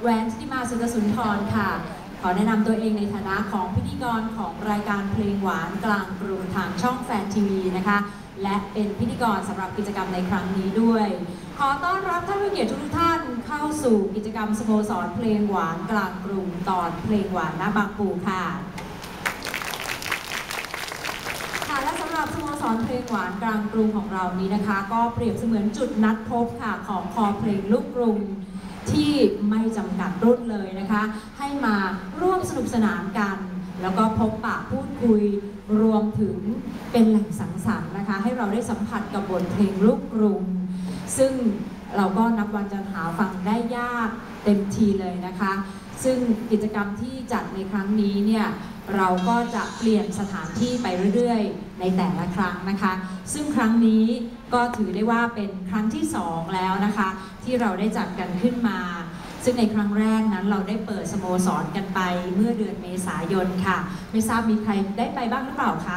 แหวนทิติมาสุตสุนทรค่ะ ขอแนะนำตัวเองในฐานะของพิธีกรของรายการเพลงหวานกลางกรุงทางช่องแฟนทีวีนะคะ และเป็นพิธีกรสำหรับกิจกรรมในครั้งนี้ด้วย ขอต้อนรับท่านผู้เกียรติทุกท่านเข้าสู่กิจกรรมสโมสรเพลงหวานกลางกรุงตอนเพลงหวานหน้าบางปูค่ะค่ะและสำหรับสโมสรเพลงหวานกลางกรุงของเรานี้นะคะ ก็เปรียบเสมือนจุดนัดพบค่ะของคอเพลงลูกกรุง ที่ไม่จำกัดรุ่นเลยนะคะ ให้มาร่วมสนุกสนานกัน แล้วก็พบปะพูดคุยรวมถึงเป็นแหล่งสังสรรค์นะคะ ให้เราได้สัมผัสกับบทเพลงลูกกรุง ซึ่ง เราก็นับวันจะหาฟังได้ยากเต็มทีเลยนะคะ ซึ่งกิจกรรมที่จัดในครั้งนี้เนี่ยเราก็จะเปลี่ยนสถานที่ไปเรื่อยๆ ในแต่ละครั้งนะคะ ซึ่งครั้งนี้ก็ถือได้ว่าเป็นครั้งที่สองแล้วนะคะ ที่เราได้จัดกันขึ้นมา ซึ่งในครั้งแรกนั้นเราได้เปิดสโมสรกันไปเมื่อเดือนเมษายนค่ะ ไม่ทราบมีใครได้ไปบ้างหรือเปล่าคะ